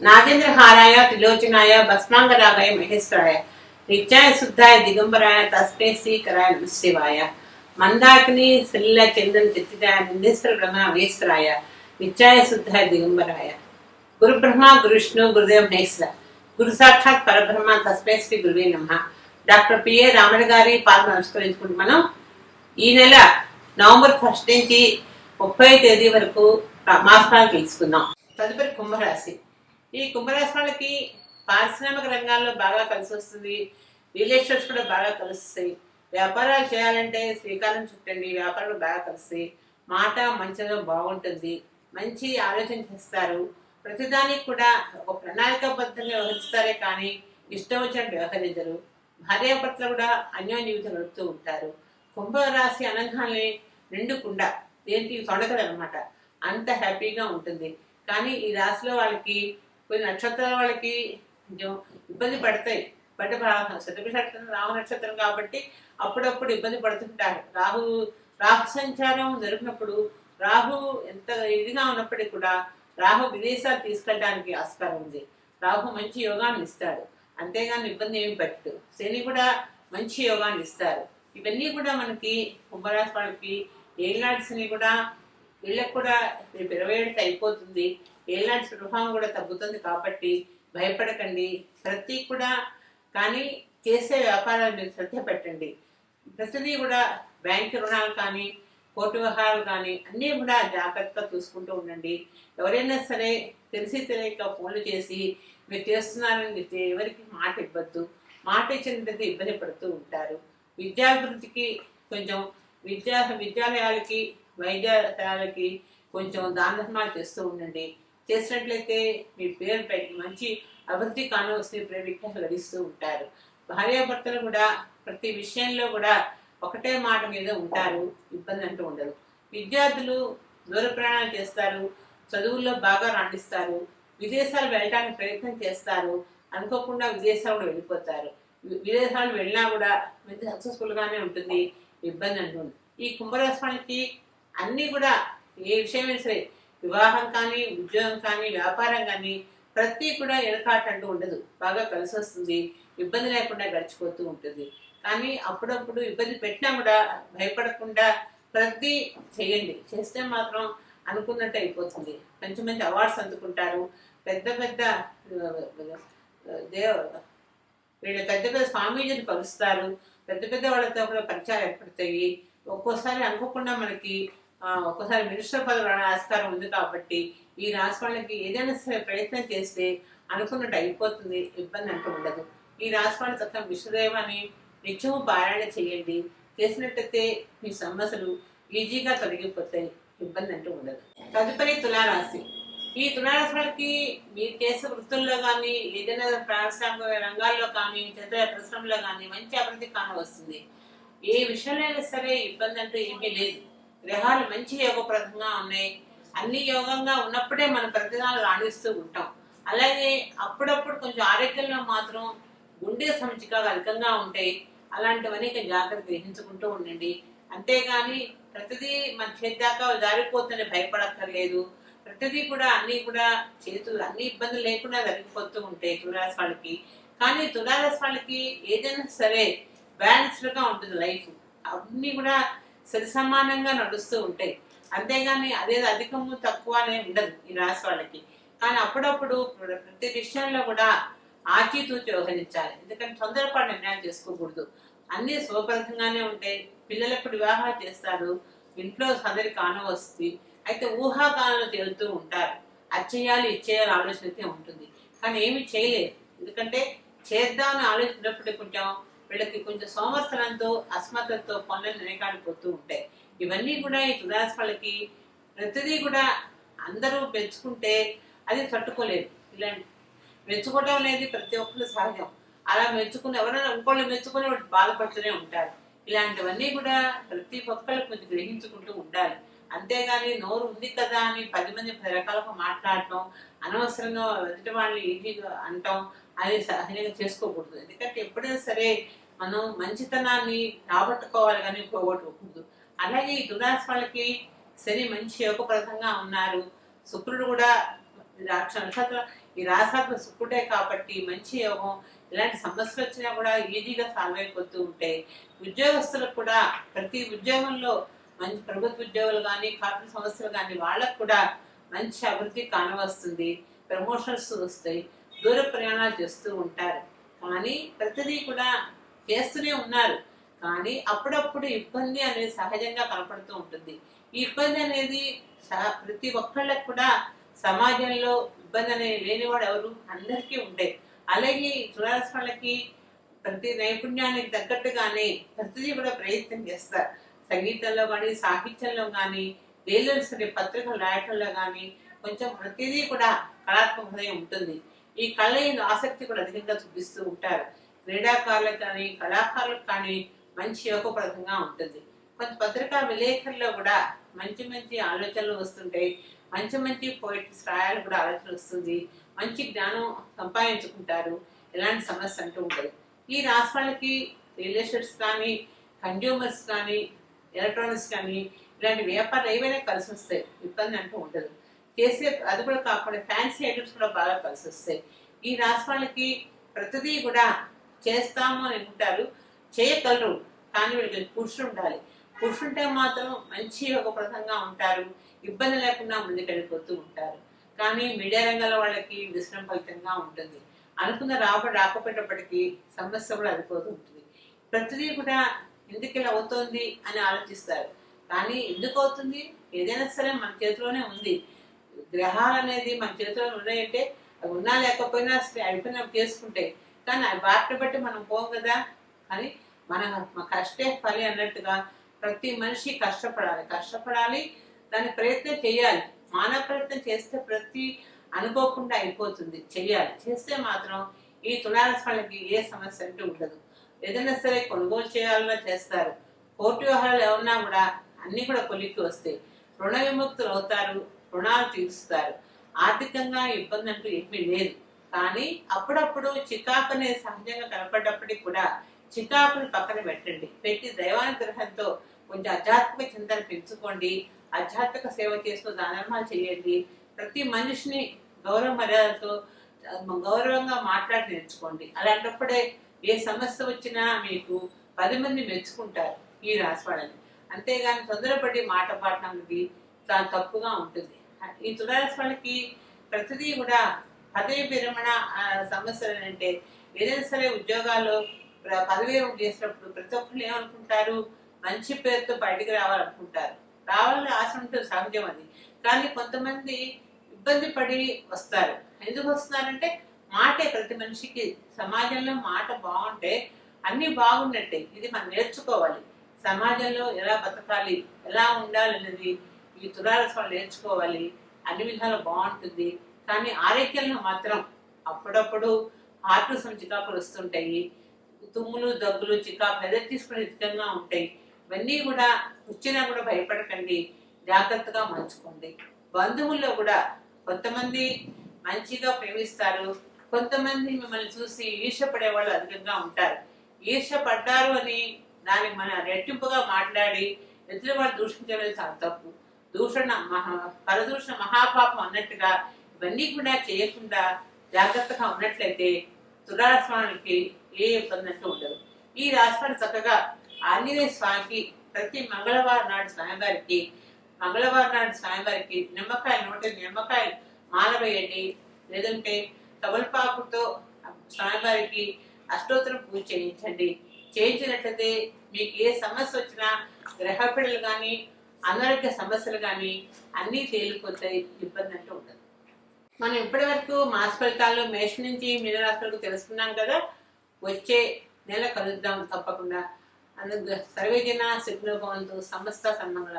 నాగేంద్రహారాయ త్రిలోచనాయ భస్మాంగరాగాయ మహేశ్వరాయ. నిత్యాయ శుద్ధాయ దిగంబరాయ తస్మే శ్రీకరాయ నమశివాయ. మందాకిని శ్రీల చంద్రన్ చిత్తిదాయ నిందేశ్వర బ్రహ్మ మహేశ్వరాయ. నిత్యాయ శుద్ధాయ దిగంబరాయ. గురు బ్రహ్మ గురు విష్ణు గురుదేవ మహేశ్వర. గురు సాక్షాత్ పరబ్రహ్మ తస్మే శ్రీ గురువే నమ. డాక్టర్ పిఏ రాముడి గారి పాలన నమస్కరించుకుంటూ మనం ఈ నెల నవంబర్ ఫస్ట్ నుంచి ముప్పై తేదీ వరకు మాసాలు తెలుసుకుందాం. తదుపరి కుంభరాశి. ఈ కుంభరాశి వాళ్ళకి పారిశ్రామిక రంగాల్లో బాగా కలిసి వస్తుంది. రిలేషన్స్ కూడా బాగా కలుస్తాయి. వ్యాపారాలు చేయాలంటే శ్రీకారం చుట్టండి వ్యాపారాలు బాగా కలుస్తాయి. మాట మంచిగా బాగుంటుంది. మంచి ఆలోచన చేస్తారు. ప్రతిదానికి కూడా ఒక ప్రణాళికాబద్ధంగా వ్యవహరిస్తారే కానీ ఇష్టం వచ్చినట్టు వ్యవహరించరు. భార్యాభర్తలు కూడా అన్యోన్య జీవితం నడుపుతూ ఉంటారు. కుంభరాశి అనగానే నిండుకుండా దేనికి తొడగదు అనమాట అంత హ్యాపీగా ఉంటుంది. కానీ ఈ రాశిలో వాళ్ళకి కొన్ని నక్షత్రాల వాళ్ళకి కొంచెం ఇబ్బంది పడతాయి. బట్ శతభి నక్షత్రం రాహు నక్షత్రం కాబట్టి అప్పుడప్పుడు ఇబ్బంది పడుతుంటారు. రాహు రాహు సంచారం జరిగినప్పుడు రాహు ఎంత ఇదిగా ఉన్నప్పటికీ కూడా రాహు విదేశాలు తీసుకెళ్ళడానికి ఆస్కారం ఉంది. రాహు మంచి యోగాన్ని ఇస్తాడు. అంతేగాని ఇబ్బంది ఏమి పెట్టు శని కూడా మంచి యోగాన్ని ఇస్తారు. ఇవన్నీ కూడా మనకి కుంభరాశి వాళ్ళకి ఏళ్ళనాటి శని కూడా వీళ్ళకి కూడా రేపు ఇరవై ఏడుకి అయిపోతుంది. ఏలాంటి ప్రభావం కూడా తగ్గుతుంది కాబట్టి భయపడకండి. ప్రతి కూడా కానీ చేసే వ్యాపారాలు మీరు శ్రద్ధ పెట్టండి. ప్రతిదీ కూడా బ్యాంక్ రుణాలు కానీ కోర్టు వ్యవహారాలు కానీ అన్నీ కూడా జాగ్రత్తగా చూసుకుంటూ ఉండండి. ఎవరైనా సరే తెలిసి తెలియక ఫోన్లు చేసి మీరు చేస్తున్నారని చెప్తే ఎవరికి మాట ఇవ్వద్దు. మాట ఇచ్చినట్టు ఇబ్బంది పడుతూ ఉంటారు. విద్యాభివృద్ధికి కొంచెం విద్యా విద్యాలయాలకి వైద్యాలయాలకి కొంచెం దాన ధర్మాలు చేస్తూ ఉండండి. చేసినట్లయితే మీ పేరు మంచి అభివృద్ధి కానవలసిన ప్రేమికలు గడిస్తూ ఉంటారు. భార్యాభర్తలు కూడా ప్రతి విషయంలో కూడా ఒకటే మాట మీద ఉంటారు ఇబ్బంది అంటూ ఉండదు. విద్యార్థులు దూర ప్రయాణాలు చేస్తారు చదువుల్లో బాగా రాణిస్తారు విదేశాలు వెళ్ళడానికి ప్రయత్నం చేస్తారు అనుకోకుండా విదేశాలు కూడా వెళ్ళిపోతారు. విదేశాలు వెళ్ళినా కూడా మంచి సక్సెస్ఫుల్గానే ఉంటుంది ఇబ్బంది అంటుంది ఈ కుంభరాశి అన్నీ కూడా ఏ విషయమైనా సరే వివాహం కానీ ఉద్యోగం కానీ వ్యాపారం కానీ ప్రతి కూడా ఎడకాటంటూ ఉండదు. బాగా కలిసి వస్తుంది ఇబ్బంది లేకుండా గడిచిపోతూ ఉంటుంది. కానీ అప్పుడప్పుడు ఇబ్బంది పెట్టినా కూడా భయపడకుండా ప్రతి చేయండి. చేస్తే మాత్రం అనుకున్నట్టు అయిపోతుంది. మంచి మంచి అవార్డ్స్ అందుకుంటారు. పెద్ద పెద్ద దేవ వీళ్ళు పెద్ద పెద్ద స్వామీజీని కలుస్తారు. పెద్ద పెద్ద వాళ్ళతో కూడా పరిచయాలు ఏర్పడతాయి. ఒక్కోసారి అనుకోకుండా మనకి ఒక్కసారి మినిస్టర్ పదవి ఆస్కారం ఉంది కాబట్టి ఈ రాశి వాళ్ళకి ఏదైనా సరే ప్రయత్నం చేస్తే అనుకున్నట్టు అయిపోతుంది ఇబ్బంది అంటూ ఉండదు. ఈ రాశి వాళ్ళ చక్కగా విష్ణుదేవాన్ని నిత్యము పారాయణ చేయండి. చేసినట్టయితే మీ సమస్యలు ఈజీగా తొలగిపోతాయి ఇబ్బంది అంటూ ఉండదు. తదుపరి తులారాశి. ఈ తులారాశి వాళ్ళకి మీరు చేసే వృత్తుల్లో కానీ ఏదైనా పారిశ్రామిక రంగాల్లో కానీ చేత పరిశ్రమలో కానీ మంచి అభివృద్ధి కానవస్తుంది. ఏ విషయంలో అయినా సరే ఇబ్బంది అంటూ ఏమీ లేదు. గ్రహాలు మంచి యోగప్రదంగా ఉన్నాయి. అన్ని యోగంగా ఉన్నప్పుడే మన ప్రతిదాలు రాణిస్తూ ఉంటాం. అలాగే అప్పుడప్పుడు కొంచెం ఆరోగ్యంలో మాత్రం గుండె సమచికలు అధికంగా ఉంటాయి. అలాంటివన్నీ కొంచెం జాగ్రత్త గ్రహించుకుంటూ ఉండండి. అంతేగాని ప్రతిదీ మన చేద్దాకా జారిపోతుందని భయపడక్కర్లేదు. ప్రతిదీ కూడా అన్నీ కూడా చేతులు అన్ని ఇబ్బందులు లేకుండా జరిగిపోతూ ఉంటాయి తులారాశి వాళ్ళకి. కానీ తులారాశి వాళ్ళకి ఏదైనా సరే బ్యాలెన్స్డ్గా ఉంటుంది లైఫ్. అన్నీ కూడా సరి సమానంగా నడుస్తూ ఉంటాయి అంతేగాని అదేది అధికము తక్కువ అనే ఉండదు ఈ రాశి వాళ్ళకి. కానీ అప్పుడప్పుడు ప్రతి విషయంలో కూడా ఆచితూచి వ్యవహరించాలి. ఎందుకంటే తొందరపాటు నిర్ణయాలు చేసుకోకూడదు. అన్ని శుభప్రదంగానే ఉంటాయి. పిల్లలకు వివాహాలు చేస్తారు. ఇంట్లో అందరికి కాన వస్తుంది అయితే ఊహాగానంలో తేలుతూ ఉంటారు. అది చేయాలి ఇది చేయాలి ఆలోచన అయితే ఉంటుంది. కానీ ఏమి చేయలేదు ఎందుకంటే చేద్దామని ఆలోచించినప్పుడు కొంచెం వీళ్ళకి కొంచెం సోమర్సనంతో అస్మతతో పనులు వెనకాడిపోతూ ఉంటాయి. ఇవన్నీ కూడా ఈ తులారాశి వాళ్ళకి ప్రతిదీ కూడా అందరూ పెంచుకుంటే అది తట్టుకోలేదు. ఇలాంటి మెచ్చుకోవడం అనేది ప్రతి ఒక్కరు సహజం. అలా మెచ్చుకుని ఎవరైనా ఇంకోళ్ళు మెచ్చుకుని బాధపడుతూనే ఉంటారు. ఇలాంటివన్నీ కూడా ప్రతి ఒక్కరు కొంచెం గ్రహించుకుంటూ ఉండాలి. అంతేగాని నోరు ఉంది కదా అని పది మంది పది రకాలుగా మాట్లాడటం అనవసరంగా ఎదుటి వాళ్ళని ఈజీగా అంటాం అది సహజంగా చేసుకోకూడదు. ఎందుకంటే ఎప్పుడైనా సరే మనం మంచితనాన్ని రాబట్టుకోవాలి కానీ పోగొట్టుకోకూడదు అలాగే ఈ దురాశ వాళ్ళకి శని మంచి యోగప్రదంగా ఉన్నారు. శుక్రుడు కూడా నక్షత్రం ఈ రాసాత్మ శుక్రుడే కాబట్టి మంచి యోగం ఇలాంటి సమస్యలు వచ్చినా కూడా ఈజీగా సాల్వ్ అయిపోతూ ఉంటాయి ఉద్యోగస్తులకు కూడా ప్రతి ఉద్యోగంలో మంచి ప్రభుత్వ ఉద్యోగులు కానీ కార్మిక సంస్థలు కానీ వాళ్ళకు కూడా మంచి అభివృద్ధి కానవస్తుంది. ప్రమోషన్స్ వస్తాయి. దూర ప్రయాణాలు చేస్తూ ఉంటారు. కానీ ప్రతిదీ కూడా చేస్తూనే ఉన్నారు. కానీ అప్పుడప్పుడు ఇబ్బంది అనేది సహజంగా కనపడుతూ ఉంటుంది. ఈ ఇబ్బంది అనేది ప్రతి ఒక్కళ్ళకి కూడా సమాజంలో ఇబ్బంది అనేది లేనివాడు ఎవరు? అందరికీ ఉంటాయి అలాగే ఈ తులారాశి వాళ్ళకి ప్రతి నైపుణ్యానికి తగ్గట్టుగానే ప్రతిదీ కూడా ప్రయత్నం చేస్తారు. సంగీతంలో కానీ సాహిత్యంలో కానీ దేనిలో సరే పత్రికలు రాయటంలో కానీ కొంచెం ప్రతిదీ కూడా కళాత్మక ఉంటుంది. ఈ కళ ఆసక్తి కూడా అధికంగా చూపిస్తూ ఉంటారు. క్రీడాకారులకు కానీ కళాకారులకు కానీ మంచి యోగప్రదంగా ఉంటుంది. కొంత పత్రికా విలేకరుల్లో కూడా మంచి మంచి ఆలోచనలు వస్తుంటాయి. మంచి మంచి పోయిట్స్ రాయాలి కూడా ఆలోచన వస్తుంది. మంచి జ్ఞానం సంపాదించుకుంటారు. ఎలాంటి సమస్య అంటూ ఉంటుంది ఈ రాష్ట్రాలకి వాళ్ళకి కానీ కన్జ్యూమర్స్ కానీ ఎలక్ట్రానిక్స్ కానీ ఇలాంటి వ్యాపారాలు ఏవైనా కలిసి వస్తాయి ఇబ్బంది అంటూ ఉండదు. కేసీఆర్ అది కూడా కాకుండా ఫ్యాన్సీ ఐటమ్స్ కూడా బాగా కలిసి వస్తాయి ఈ రాశి వాళ్ళకి ప్రతిదీ కూడా చేస్తాము అని అనుకుంటారు చేయగలరు. కానీ వీళ్ళకి పురుషుడు ఉండాలి. పురుషుంటే మాత్రం మంచి యోగప్రదంగా ఉంటారు. ఇబ్బంది లేకుండా ముందుకెళ్ళిపోతూ ఉంటారు. కానీ మీడియా రంగంలో వాళ్ళకి విశ్రం ఫలితంగా ఉంటుంది. అనుకున్న రాబడి రాకపోయేటప్పటికీ సమస్య కూడా అదిపోతూ ఉంటుంది. ప్రతిదీ కూడా ఎందుకు ఇలా అవుతోంది అని ఆలోచిస్తారు. కానీ ఎందుకు అవుతుంది? ఏదైనా సరే మన చేతిలోనే ఉంది. గ్రహాలు అనేది మన చేతిలో ఉన్నాయంటే అవి ఉన్నా లేకపోయినా సరే చేసుకుంటే కానీ అవి వాటిని బట్టి మనం పోం కదా? కానీ మన కష్టే ఫలి అన్నట్టుగా ప్రతి మనిషి కష్టపడాలి. కష్టపడాలి దాని ప్రయత్నం చేయాలి. మానవ ప్రయత్నం చేస్తే ప్రతి అనుకోకుండా అయిపోతుంది. చెయ్యాలి చేస్తే మాత్రం ఈ తులారాశి వాళ్ళకి ఏ సమస్య అంటూ ఉండదు. ఏదైనా సరే కొనుగోలు చేయాలన్నా చేస్తారు. కోర్టు వ్యవహారాలు ఏమన్నా కూడా అన్నీ కూడా కొలిక్కి వస్తాయి. రుణ విముక్తులు అవుతారు. రుణాలు తీరుస్తారు. ఆర్థికంగా ఇబ్బంది అంటూ ఏమీ లేదు. కానీ అప్పుడప్పుడు చికాకు అనేది సహజంగా కనపడ్డప్పటికీ కూడా చికాకులు పక్కన పెట్టండి. పెట్టి దైవానుగ్రహంతో కొంచెం ఆధ్యాత్మిక చింతన పెంచుకోండి. ఆధ్యాత్మిక సేవ చేస్తూ దానర్మాలు చేయండి. ప్రతి మనిషిని గౌరవ మర్యాదలతో గౌరవంగా మాట్లాడి నేర్చుకోండి. అలాంటప్పుడే ఏ సమస్య వచ్చినా మీకు పది మంది మెచ్చుకుంటారు ఈ రాసి వాళ్ళని. అంతేగాని తొందరపడి మాట పాడటం చాలా తప్పుగా ఉంటుంది. ఈ తులారాశి వాళ్ళకి ప్రతిదీ కూడా పదవి విరమణ సమస్యలు అంటే ఏదైనా సరే ఉద్యోగాల్లో పదవి విరమణ చేసినప్పుడు ప్రతి ఒక్కరు ఏమనుకుంటారు? మంచి పేరుతో బయటికి రావాలనుకుంటారు. రావాలని ఆశ ఉంటుంది సహజం అది. కానీ కొంతమంది ఇబ్బంది పడి వస్తారు. ఎందుకు వస్తున్నారంటే మాటే ప్రతి మనిషికి సమాజంలో మాట బాగుంటే అన్నీ బాగున్నట్టే. ఇది మనం నేర్చుకోవాలి. సమాజంలో ఎలా బతకాలి? ఎలా ఉండాలి అనేది ఈ తులారసం నేర్చుకోవాలి అన్ని విధాలు బాగుంటుంది. కానీ ఆరోగ్యంలో మాత్రం అప్పుడప్పుడు హార్ట్ చికాకులు వస్తుంటాయి. తుమ్ములు దగ్గులు చికాకు ఎదురు తీసుకునే విధంగా ఉంటాయి. ఇవన్నీ కూడా వచ్చినా కూడా భయపడకండి. జాగ్రత్తగా మంచుకోండి బంధువుల్లో కూడా కొంతమంది మంచిగా ప్రేమిస్తారు. కొంతమంది మిమ్మల్ని చూసి ఈర్షపడే వాళ్ళు అధికంగా ఉంటారు. ఈర్ష పడ్డారు అని దానికి మన రెట్టింపుగా మాట్లాడి ఎదురు వాళ్ళు దూషించడం చాలా తప్పు. దూషణ మహా పరదూషణ మహాపాపం అన్నట్టుగా ఇవన్నీ కూడా చేయకుండా జాగ్రత్తగా ఉన్నట్లయితే తులారాశ్వానికి ఏ ఇబ్బంది ఉండదు. ఈ రాష్ట్రాన్ని చక్కగా ఆంజనేయ స్వామికి ప్రతి మంగళవారం నాడు స్వామివారికి మంగళవారం నాడు స్వామివారికి నిమ్మకాయలు నూట నిమ్మకాయ నిమ్మకాయలు మాల వేయండి. లేదంటే తమలపాకుతో స్వామివారికి అష్టోత్తరం పూజ చేయించండి. చేయించినట్లయితే మీకు ఏ సమస్య వచ్చినా గ్రహ పిల్లలు కానీ అనారోగ్య సమస్యలు కానీ అన్నీ తేలిపోతాయి ఇబ్బంది అంటూ ఉండదు. మనం ఇప్పటి వరకు మాస్ ఫలితాలు మేష నుంచి మీనరాశి వరకు తెలుసుకున్నాం కదా వచ్చే నెల కలుద్దాం తప్పకుండా. అందుకు సర్వేజన సిగ్నల్ భవంతు సమస్త సన్మంగళ